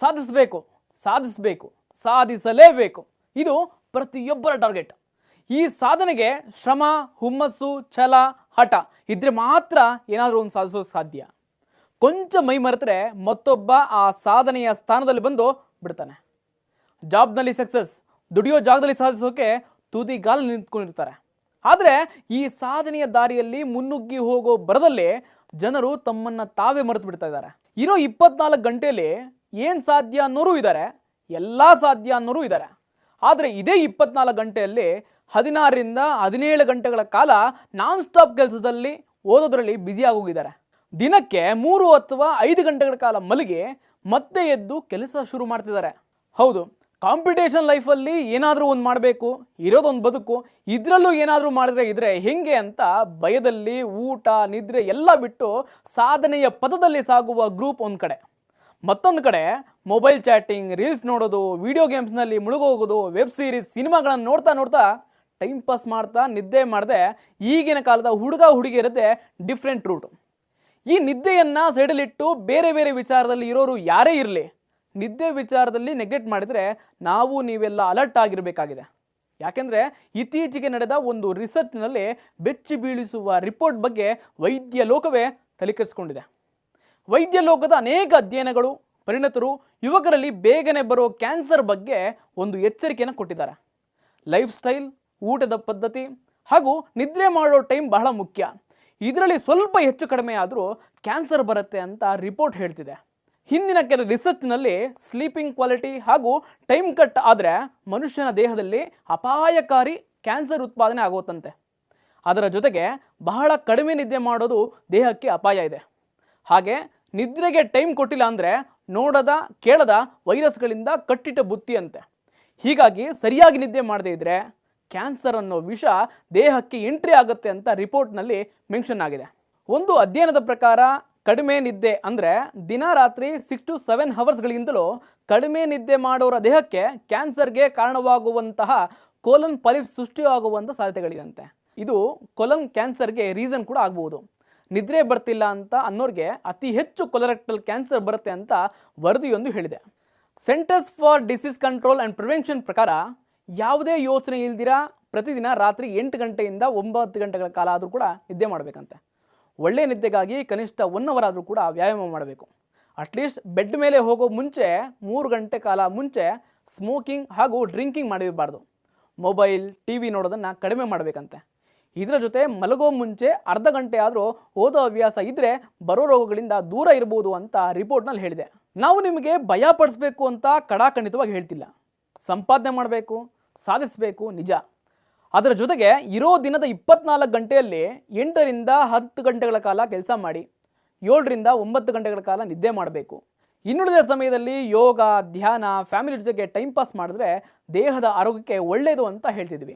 ಸಾಧಿಸಬೇಕು ಸಾಧಿಸಬೇಕು, ಸಾಧಿಸಲೇಬೇಕು. ಇದು ಪ್ರತಿಯೊಬ್ಬರ ಟಾರ್ಗೆಟ್. ಈ ಸಾಧನೆಗೆ ಶ್ರಮ, ಹುಮ್ಮಸ್ಸು, ಛಲ, ಹಠ ಇದ್ರೆ ಮಾತ್ರ ಏನಾದರೂ ಒಂದು ಸಾಧಿಸೋದು ಸಾಧ್ಯ. ಕೊಂಚ ಮೈ ಮರೆತರೆ ಮತ್ತೊಬ್ಬ ಆ ಸಾಧನೆಯ ಸ್ಥಾನದಲ್ಲಿ ಬಂದು ಬಿಡ್ತಾನೆ. ಜಾಬ್ನಲ್ಲಿ ಸಕ್ಸಸ್ ದುಡಿಯೋ ಜಾಗದಲ್ಲಿ ಸಾಧಿಸೋಕೆ ತುದಿಗಾಲ ನಿಂತ್ಕೊಂಡಿರ್ತಾರೆ. ಆದರೆ ಈ ಸಾಧನೆಯ ದಾರಿಯಲ್ಲಿ ಮುನ್ನುಗ್ಗಿ ಹೋಗೋ ಬರದಲ್ಲಿ ಜನರು ತಮ್ಮನ್ನು ತಾವೇ ಮರೆತು ಬಿಡ್ತಾ ಇದ್ದಾರೆ. ಇರೋ ಇಪ್ಪತ್ನಾಲ್ಕು ಗಂಟೆಯಲ್ಲಿ ಏನು ಸಾಧ್ಯ ಅನ್ನೋರು ಇದ್ದಾರೆ ಎಲ್ಲ ಸಾಧ್ಯ ಅನ್ನೋರು ಇದ್ದಾರೆ ಆದರೆ ಇದೇ ಇಪ್ಪತ್ನಾಲ್ಕು ಗಂಟೆಯಲ್ಲಿ ಹದಿನಾರರಿಂದ ಹದಿನೇಳು ಗಂಟೆಗಳ ಕಾಲ ನಾನ್ ಸ್ಟಾಪ್ ಕೆಲಸದಲ್ಲಿ ಓದೋದ್ರಲ್ಲಿ ಬ್ಯುಸಿ ಆಗೋಗಿದ್ದಾರೆ. ದಿನಕ್ಕೆ ಮೂರು ಅಥವಾ ಐದು ಗಂಟೆಗಳ ಕಾಲ ಮಲಗಿ ಮತ್ತೆ ಎದ್ದು ಕೆಲಸ ಶುರು ಮಾಡ್ತಿದ್ದಾರೆ. ಹೌದು ಕಾಂಪಿಟೇಷನ್ ಲೈಫಲ್ಲಿ ಏನಾದರೂ ಒಂದು ಮಾಡಬೇಕು, ಇರೋದೊಂದು ಬದುಕು, ಇದರಲ್ಲೂ ಏನಾದರೂ ಮಾಡಿದ್ರೆ ಇದ್ರೆ ಹೆಂಗೆ ಅಂತ ಭಯದಲ್ಲಿ ಊಟ, ನಿದ್ರೆ ಎಲ್ಲ ಬಿಟ್ಟು ಸಾಧನೆಯ ಪದದಲ್ಲಿ ಸಾಗುವ ಗ್ರೂಪ್ ಒಂದು ಕಡೆ. ಮತ್ತೊಂದು ಕಡೆ ಮೊಬೈಲ್ ಚಾಟಿಂಗ್, ರೀಲ್ಸ್ ನೋಡೋದು, ವಿಡಿಯೋ ಗೇಮ್ಸ್ನಲ್ಲಿ ಮುಳುಗೋಗೋದು, ವೆಬ್ ಸೀರೀಸ್, ಸಿನಿಮಾಗಳನ್ನು ನೋಡ್ತಾ ನೋಡ್ತಾ ಟೈಮ್ ಪಾಸ್ ಮಾಡ್ತಾ ನಿದ್ದೆ ಮಾಡದೆ ಈಗಿನ ಕಾಲದ ಹುಡುಗ ಹುಡುಗಿಯರದ್ದೇ ಡಿಫ್ರೆಂಟ್ ರೂಟ್. ಈ ನಿದ್ದೆಯನ್ನು ಸೈಡಲ್ಲಿಟ್ಟು ಬೇರೆ ಬೇರೆ ವಿಚಾರದಲ್ಲಿ ಇರೋರು ಯಾರೇ ಇರಲಿ, ನಿದ್ದೆ ವಿಚಾರದಲ್ಲಿ ನೆಗ್ಲೆಕ್ಟ್ ಮಾಡಿದರೆ ನಾವು ನೀವೆಲ್ಲ ಅಲರ್ಟ್ ಆಗಿರಬೇಕಾಗಿದೆ. ಯಾಕೆಂದರೆ ಇತ್ತೀಚೆಗೆ ನಡೆದ ಒಂದು ರಿಸರ್ಚ್ನಲ್ಲಿ ಬೆಚ್ಚಿ ಬೀಳಿಸುವ ರಿಪೋರ್ಟ್ ಬಗ್ಗೆ ವೈದ್ಯ ಲೋಕವೇ ತಲೆಕೆಡಿಸ್ಕೊಂಡಿದೆ ವೈದ್ಯ ಲೋಕದ ಅನೇಕ ಅಧ್ಯಯನಗಳು, ಪರಿಣತರು ಯುವಕರಲ್ಲಿ ಬೇಗನೆ ಬರೋ ಕ್ಯಾನ್ಸರ್ ಬಗ್ಗೆ ಒಂದು ಎಚ್ಚರಿಕೆಯನ್ನು ಕೊಟ್ಟಿದ್ದಾರೆ. ಲೈಫ್ ಸ್ಟೈಲ್, ಊಟದ ಪದ್ಧತಿ ಹಾಗೂ ನಿದ್ರೆ ಮಾಡೋ ಟೈಮ್ ಬಹಳ ಮುಖ್ಯ. ಇದರಲ್ಲಿ ಸ್ವಲ್ಪ ಹೆಚ್ಚು ಕಡಿಮೆ ಆದರೂ ಕ್ಯಾನ್ಸರ್ ಬರುತ್ತೆ ಅಂತ ರಿಪೋರ್ಟ್ ಹೇಳ್ತಿದೆ. ಹಿಂದಿನ ಕೆಲ ರಿಸರ್ಚ್ನಲ್ಲಿ ಸ್ಲೀಪಿಂಗ್ ಕ್ವಾಲಿಟಿ ಹಾಗೂ ಟೈಮ್ ಕಟ್ ಆದರೆ ಮನುಷ್ಯನ ದೇಹದಲ್ಲಿ ಅಪಾಯಕಾರಿ ಕ್ಯಾನ್ಸರ್ ಉತ್ಪಾದನೆ ಆಗುತ್ತಂತೆ ಅದರ ಜೊತೆಗೆ ಬಹಳ ಕಡಿಮೆ ನಿದ್ದೆ ಮಾಡೋದು ದೇಹಕ್ಕೆ ಅಪಾಯ ಇದೆ. ಹಾಗೆ ನಿದ್ರೆಗೆ ಟೈಮ್ ಕೊಟ್ಟಿಲ್ಲ ಅಂದರೆ ನೋಡದ, ಕೇಳದ ವೈರಸ್ಗಳಿಂದ ಕಟ್ಟಿಟ್ಟ ಬುತ್ತಿ ಅಂತೆ ಹೀಗಾಗಿ ಸರಿಯಾಗಿ ನಿದ್ದೆ ಮಾಡದೇ ಇದ್ದರೆ ಕ್ಯಾನ್ಸರ್ ಅನ್ನೋ ವಿಷ ದೇಹಕ್ಕೆ ಎಂಟ್ರಿ ಆಗುತ್ತೆ ಅಂತ ರಿಪೋರ್ಟ್ನಲ್ಲಿ ಮೆನ್ಷನ್ ಆಗಿದೆ. ಒಂದು ಅಧ್ಯಯನದ ಪ್ರಕಾರ ಕಡಿಮೆ ನಿದ್ದೆ ಅಂದರೆ ದಿನ ರಾತ್ರಿ ಸಿಕ್ಸ್ ಟು ಸೆವೆನ್ ಹವರ್ಸ್ಗಳಿಂದಲೂ ಕಡಿಮೆ ನಿದ್ದೆ ಮಾಡೋರ ದೇಹಕ್ಕೆ ಕ್ಯಾನ್ಸರ್ಗೆ ಕಾರಣವಾಗುವಂತಹ ಕೋಲನ್ ಪಲಿಪ್ ಸೃಷ್ಟಿಯಾಗುವಂಥ ಸಾಧ್ಯತೆಗಳಿದಂತೆ. ಇದು ಕೊಲನ್ ಕ್ಯಾನ್ಸರ್ಗೆ ರೀಸನ್ ಕೂಡ ಆಗ್ಬೋದು. ನಿದ್ರೆ ಬರ್ತಿಲ್ಲ ಅಂತ ಅನ್ನೋರಿಗೆ ಅತಿ ಹೆಚ್ಚು ಕೊಲರೆಕ್ಟಲ್ ಕ್ಯಾನ್ಸರ್ ಬರುತ್ತೆ ಅಂತ ವರದಿಯೊಂದು ಹೇಳಿದೆ. Centers for disease control and prevention ಪ್ರಕಾರ ಯಾವುದೇ ಯೋಚನೆ ಇಲ್ದಿರ ಪ್ರತಿದಿನ ರಾತ್ರಿ ಎಂಟು ಗಂಟೆಯಿಂದ ಒಂಬತ್ತು ಗಂಟೆಗಳ ಕಾಲ ಆದರೂ ಕೂಡ ನಿದ್ದೆ ಮಾಡಬೇಕಂತೆ. ಒಳ್ಳೆಯ ನಿದ್ದೆಗಾಗಿ ಕನಿಷ್ಠ ಒನ್ ಅವರ್ ಆದರೂ ಕೂಡ ವ್ಯಾಯಾಮ ಮಾಡಬೇಕು. ಅಟ್ಲೀಸ್ಟ್ ಬೆಡ್ ಮೇಲೆ ಹೋಗೋ ಮುಂಚೆ ಮೂರು ಗಂಟೆ ಕಾಲ ಮುಂಚೆ ಸ್ಮೋಕಿಂಗ್ ಹಾಗೂ ಡ್ರಿಂಕಿಂಗ್ ಮಾಡಿರಬಾರ್ದು ಮೊಬೈಲ್ ಟಿ ವಿ ನೋಡೋದನ್ನು ಕಡಿಮೆ ಮಾಡಬೇಕಂತೆ. ಇದರ ಜೊತೆ ಮಲಗೋ ಮುಂಚೆ ಅರ್ಧ ಗಂಟೆ ಆದರೂ ಓದೋ ಹವ್ಯಾಸ ಇದ್ದರೆ ಬರೋ ರೋಗಗಳಿಂದ ದೂರ ಇರ್ಬೋದು ಅಂತ ರಿಪೋರ್ಟ್ನಲ್ಲಿ ಹೇಳಿದೆ. ನಾವು ನಿಮಗೆ ಭಯ ಪಡಿಸ್ಬೇಕು ಅಂತ ಕಡಾಖಂಡಿತವಾಗಿ ಹೇಳ್ತಿಲ್ಲ. ಸಂಪಾದನೆ ಮಾಡಬೇಕು, ಸಾಧಿಸಬೇಕು, ನಿಜ. ಅದರ ಜೊತೆಗೆ ಇರೋ ದಿನದ ಇಪ್ಪತ್ನಾಲ್ಕು ಗಂಟೆಯಲ್ಲಿ ಎಂಟರಿಂದ ಹತ್ತು ಗಂಟೆಗಳ ಕಾಲ ಕೆಲಸ ಮಾಡಿ, ಏಳರಿಂದ ಒಂಬತ್ತು ಗಂಟೆಗಳ ಕಾಲ ನಿದ್ದೆ ಮಾಡಬೇಕು. ಇನ್ನುಳಿದ ಸಮಯದಲ್ಲಿ ಯೋಗ, ಧ್ಯಾನ, ಫ್ಯಾಮಿಲಿ ಜೊತೆಗೆ ಟೈಮ್ ಪಾಸ್ ಮಾಡಿದ್ರೆ ದೇಹದ ಆರೋಗ್ಯಕ್ಕೆ ಒಳ್ಳೆಯದು ಅಂತ ಹೇಳ್ತಿದ್ವಿ.